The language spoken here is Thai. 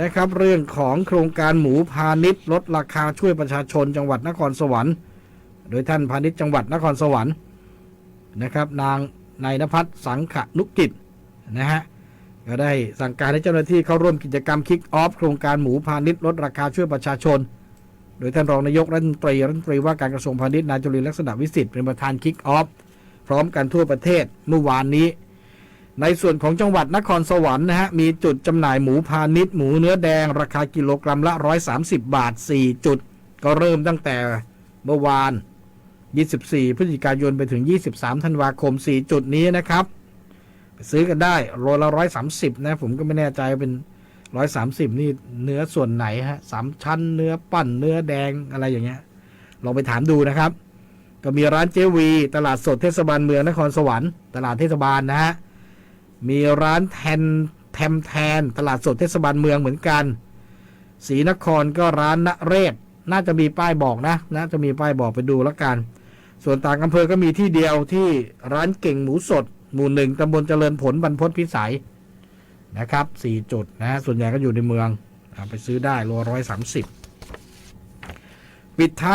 นะครับ เรื่องของโครงการหมูพาณิชย์ลดราคาช่วยประชาชนจังหวัดนครสวรรค์ โดยท่านพาณิชย์จังหวัดนครสวรรค์นะครับ นางนายนภัสสังขนุกิจนะฮะก็ได้สั่งการให้เจ้าหน้าที่เข้าร่วมกิจกรรมคิกออฟโครงการหมูพาณิชย์ลดราคาช่วยประชาชน โดยท่านรองนายกรัฐมนตรีรัฐมนตรีว่าการกระทรวงพาณิชย์นายจุลินทร์ลักษณะวิสิทธิ์เป็นประธานคิกออฟพร้อมกันทั่วประเทศเมื่อวานนี้ ในส่วนของจังหวัดนครสวรรค์นะฮะ มีจุดจำหน่ายหมูพาณิชย์หมูเนื้อแดง ราคากิโลกรัมละ 130 บาท 4 จุด ก็เริ่มตั้งแต่เมื่อวาน 24 พฤศจิกายนไปถึง 23 ธันวาคม 4 จุดนี้นะครับ ซื้อกันได้โลละ130 นะ ผมก็ไม่แน่ใจเป็น 130 นี่เนื้อส่วนไหนฮะสามชั้นเนื้อปั้นเนื้อแดงอะไรอย่างเงี้ยลองไปถามดูนะครับ ก็มีร้านเจวี ตลาดสดเทศบาลเมืองนครสวรรค์ ตลาดเทศบาลนะฮะ มีร้านแทนแทมแทน ตลาดสดเทศบาลเมืองเหมือนกันศรีนครก็ร้านนเรศ น่าจะมีป้ายบอกนะน่าจะมีป้ายบอกไปดูแล้วกัน ส่วนต่างอำเภอก็มีที่เดียวที่ร้านเก่งหมูสด หมู่หนึ่งตำบลเจริญผลบรรพตพิสัยนะครับสี่จุดนะส่วนใหญ่ก็อยู่ในเมือง ไปซื้อได้โลร้อยสามสิบปิดท้าย